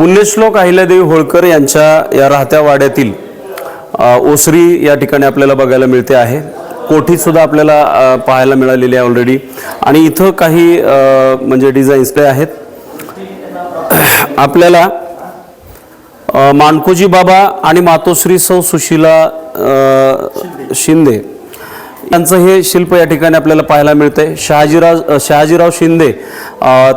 पुण्यश्लोक अहिल्यादेवी होळकर यांच्या या राहत्या वाड्यातील ओसरी या ठिकाणी आपल्याला बघायला मिळते आहे. कोठीसुद्धा आपल्याला पाहायला मिळालेली आहे ऑलरेडी आणि इथं काही म्हणजे डिझाईन्स ते आहेत. आपल्याला मानकोजी बाबा आणि मातोश्री सौ सुशीला शिंदे त्यांचं हे शिल्प या ठिकाणी आपल्याला पाहायला मिळतंय. शहाजीराव शहाजीराव शिंदे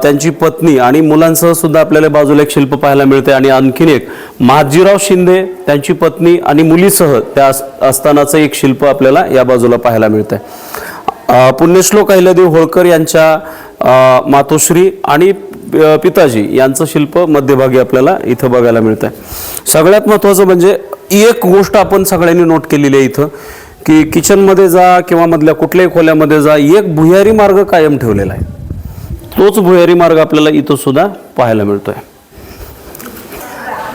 त्यांची पत्नी आणि मुलांसह सुद्धा आपल्याला बाजूला एक शिल्प पाहायला मिळते आणि आणखीन एक महाजीराव शिंदे त्यांची पत्नी आणि मुलीसह त्या असतानाचं एक शिल्प आपल्याला या बाजूला पाहायला मिळतंय. आहे पुण्यश्लोक अहिल्यादेव होळकर यांच्या मातोश्री आणि पिताजी यांचं शिल्प मध्यभागी आपल्याला इथं बघायला मिळतं आहे सगळ्यात महत्त्वाचं म्हणजे एक गोष्ट आपण सगळ्यांनी नोट केलेली आहे इथं. की किचनमध्ये जा किंवा मधल्या कुठल्याही खोल्यामध्ये जा एक भुयारी मार्ग कायम ठेवलेला आहे. तोच भुयारी मार्ग आपल्याला इथं सुद्धा पाहायला मिळतोय.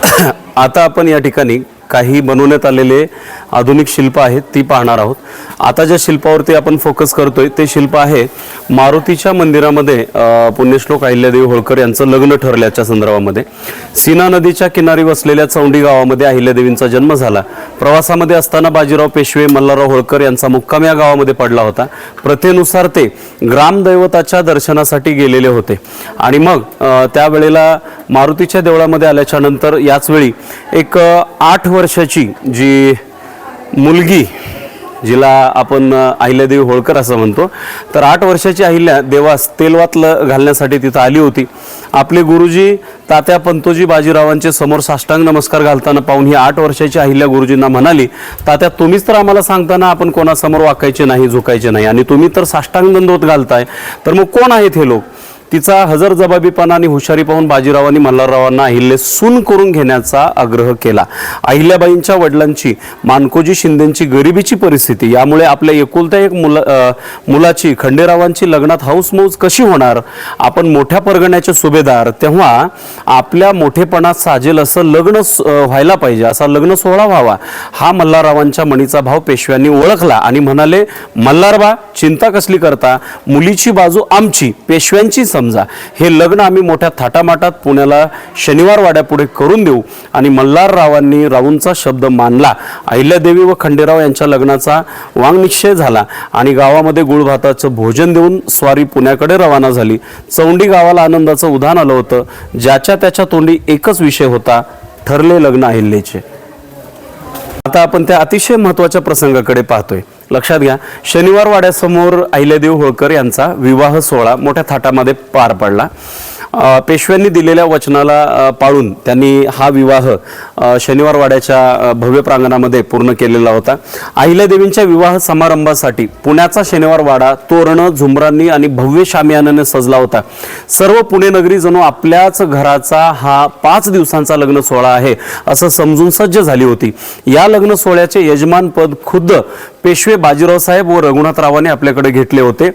आता आपण या ठिकाणी काही बनवण्यात आलेले आधुनिक शिल्प आहेत ती पाहणार आहोत. आता ज्या शिल्पावरती आपण फोकस करतोय ते शिल्प आहे मारुतीच्या मंदिरामध्ये पुण्यश्लोक अहिल्यादेवी होळकर यांचं लग्न ठरल्याच्या संदर्भामध्ये. सीना नदीच्या किनारी वसलेल्या चौंडी गावामध्ये अहिल्यादेवींचा जन्म झाला. प्रवासामध्ये असताना बाजीराव पेशवे मल्हारराव होळकर यांचा मुक्काम या गावामध्ये पडला होता. प्रथेनुसार ते ग्रामदैवताच्या दर्शनासाठी गेलेले होते. आणि मग त्यावेळेला मारुतीच्या देवळामध्ये आल्याच्यानंतर याचवेळी एक आठ वर्षाची जी मुलगी जिला आपण अहिल्यादेवी होळकर असं म्हणतो तर आठ वर्षाची अहिल्या देवास तेलवातलं घालण्यासाठी तिथं आली होती. आपले गुरुजी तात्या पंतोजी बाजीरावांचे समोर साष्टांग नमस्कार घालताना पाहून ही आठ वर्षाची अहिल्या गुरुजींना म्हणाली तात्या तुम्हीच तर आम्हाला सांगताना आपण कोणासमोर वाकायचे नाही झुकायचे नाही आणि तुम्ही तर साष्टांग दंडवत घालताय. तर मग कोण आहेत हे लोक? तिचा हजर जबाबीपणा आणि हुशारी पाहून बाजीरावांनी मल्हाररावांना अहिल्ये सून करून घेण्याचा आग्रह केला. अहिल्याबाईंच्या वडिलांची मानकोजी शिंदेची गरिबीची परिस्थिती यामुळे आपल्या एकुलत्या एक मुला मुलाची खंडेरावांची लग्नात हाऊसमौज कशी होणार? आपण मोठ्या परगण्याचे सुभेदार तेव्हा आपल्या मोठेपणात साजेल असं लग्न व्हायला पाहिजे असा लग्न सोहळा व्हावा हा मल्हाररावांच्या मणीचा भाव पेशव्यांनी ओळखला आणि म्हणाले मल्हारबा चिंता कसली करता? मुलीची बाजू आमची पेशव्यांची समजा. हे लग्न आम्ही मोठ्या थाटामाटात पुण्याला शनिवार वाड्यापुढे करून देऊ. आणि मल्हाररावांनी राऊंचा शब्द मानला. अहिल्यादेवी व खंडेराव यांच्या लग्नाचा वांगनिश्चय झाला. आणि गावामध्ये गुळभाताचं भोजन देऊन स्वारी पुण्याकडे रवाना झाली. चौंडी गावाला आनंदाचं उधाण आलं होतं. ज्याच्या त्याच्या तोंडी एकच विषय होता ठरले लग्न अहिल्याचे. आता आपण त्या अतिशय महत्त्वाच्या प्रसंगाकडे पाहतोय. लक्षात घ्या शनिवार वाड्यासमोर अहिल्यादेव होळकर यांचा विवाह सोहळा मोठ्या थाटामध्ये पार पडला. पेशव्यांनी दिलेल्या वचनाला पाळून त्यांनी हा विवाह शनिवारवाड्याच्या शनिवार वाड्याच्या भव्य प्रांगणामध्ये पूर्ण केलेला होता. अहिल्यादेवींच्या विवाह समारंभासाठी पुण्याचा शनिवार वाडा तोरणं झुमरांनी आणि भव्य शामियानाने सजला होता. सर्व पुणे नगरी जणू आपल्याच घराचा हा पाच दिवसांचा लग्न सोहळा आहे असं समजून सज्ज झाली होती. या लग्न सोहळ्याचे यजमानपद खुद्द पेशवे बाजीराव साहेब व रघुनाथरावाने आपल्याकडे घेतले होते.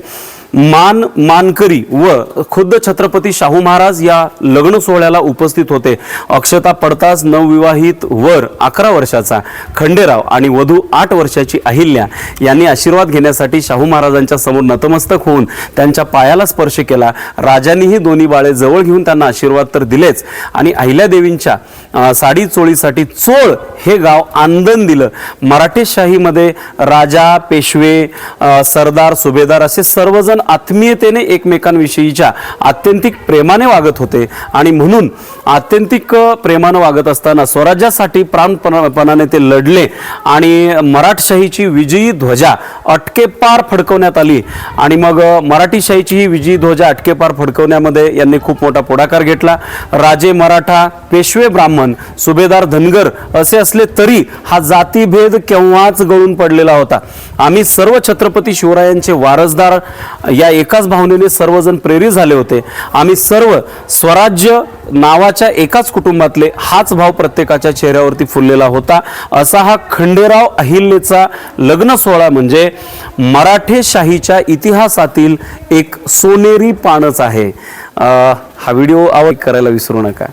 मान मानकरी व खुद्द छत्रपती शाहू महाराज या लग्न सोहळ्याला उपस्थित होते. अक्षता पडताच नवविवाहित वर अकरा वर्षाचा खंडेराव आणि वधू आठ वर्षाची अहिल्या यांनी आशीर्वाद घेण्यासाठी शाहू महाराजांच्या समोर नतमस्तक होऊन त्यांच्या पायाला स्पर्श केला. राजांनीही दोन्ही बाळे जवळ घेऊन त्यांना आशीर्वाद तर दिलेच आणि अहिल्यादेवींच्या साडी चोळीसाठी चोळ हे गाव आंदन दिलं. मराठेशाहीमध्ये राजा पेशवे सरदार सुभेदार असे सर्वजण आत्मीयतेने एकमेकांविषयीच्या आत्यंतिक प्रेमाने वागत होते. आणि म्हणून आत्यंतिक प्रेमानं वागत असताना स्वराज्यासाठी प्राणपणाने ते लढले आणि मराठशाहीची विजयी ध्वजा अटकेपार फडकवण्यात आली. आणि मग मराठीशाहीची ही विजयी ध्वजा अटकेपार फडकवण्यामध्ये यांनी खूप मोठा पुढाकार घेतला. राजे मराठा पेशवे ब्राह्मण सुभेदार धनगर असे असले तरी हा जातीभेद केव्हाच गळून पडलेला होता. आम्ही सर्व छत्रपती शिवरायांचे वारसदार या एकाच भावनेने सर्वजण प्रेरित झाले होते. आम्ही सर्व स्वराज्य नावाच्या एकाच कुटुंबातले हाच भाव प्रत्येकाच्या चेहऱ्यावरती फुललेला होता. असा हा खंडेराव अहिल्याचा लग्न सोहळा म्हणजे मराठेशाहीच्या इतिहासातील एक सोनेरी पानच आहे. हा व्हिडिओ आवड करायला विसरू नका.